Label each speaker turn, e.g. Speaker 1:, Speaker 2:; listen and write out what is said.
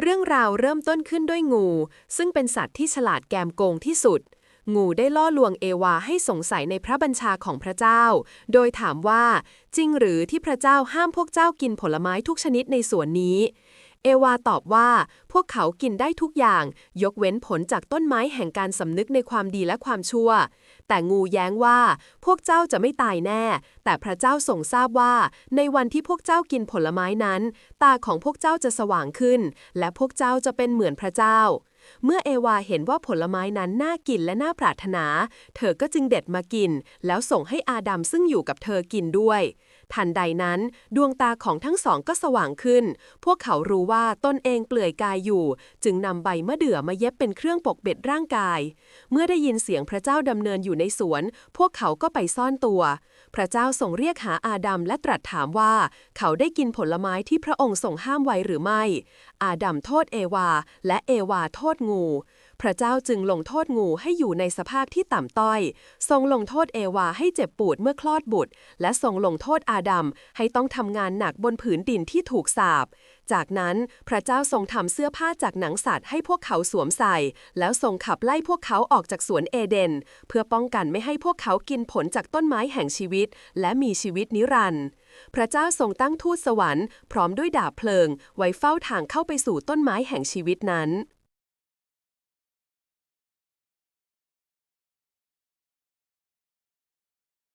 Speaker 1: เรื่องราวเริ่มต้นขึ้นด้วยงู ซึ่งเป็นสัตว์ที่ฉลาดแกมโกงที่สุด งูได้ล่อลวงเอวาให้สงสัยในพระบัญชาของพระเจ้า โดยถามว่า จริงหรือที่พระเจ้าห้ามพวกเจ้ากินผลไม้ทุกชนิดในสวนนี้ เอวาตอบว่า พวกเขากินได้ทุกอย่าง ยกเว้นผลจากต้นไม้แห่งการสำนึกในความดีและความชั่ว แต่งูแย้งว่า พวกเจ้าจะไม่ตายแน่ แต่พระเจ้าทรงทราบว่า ในวันที่พวกเจ้ากินผลไม้นั้น ตาของพวกเจ้าจะสว่างขึ้น และพวกเจ้าจะเป็นเหมือนพระเจ้า เมื่อเอวาเห็นว่าผลไม้นั้นน่ากินและน่าปรารถนา เธอก็จึงเด็ดมากิน แล้วส่งให้อาดัมซึ่งอยู่กับเธอกินด้วย ทันใดนั้น ดวงตาของทั้งสองก็สว่างขึ้น พวกเขารู้ว่าตนเองเปลือยกายอยู่ จึงนำใบมะเดื่อมาเย็บเป็นเครื่องปกปิดร่างกาย เมื่อได้ยินเสียงพระเจ้าดำเนินอยู่ในสวน พวกเขาก็ไปซ่อนตัว พระเจ้าทรงเรียกหาอาดัมและตรัสถามว่า เขาได้กินผลไม้ที่พระองค์ทรงห้ามไว้หรือไม่ อาดัมโทษเอวา และเอวาโทษงู พระเจ้าจึงลงโทษงูให้อยู่ในสภาพที่ต่ำต้อย ทรงลงโทษเอวาให้เจ็บปวดเมื่อคลอดบุตร และทรงลงโทษอาดัมให้ต้องทำงานหนักบนผืนดินที่ถูกสาปจากนั้นพระเจ้าทรงทำเสื้อผ้าจากหนังสัตว์ให้พวกเขาสวมใส่ แล้วทรงขับไล่พวกเขาออกจากสวนเอเดน เพื่อป้องกันไม่ให้พวกเขากินผลจากต้นไม้แห่งชีวิต และมีชีวิตนิรันดร์พระเจ้าทรงตั้งทูตสวรรค์พร้อมด้วยดาบเพลิง ไว้เฝ้าทางเข้าไปสู่ต้นไม้แห่งชีวิตนั้น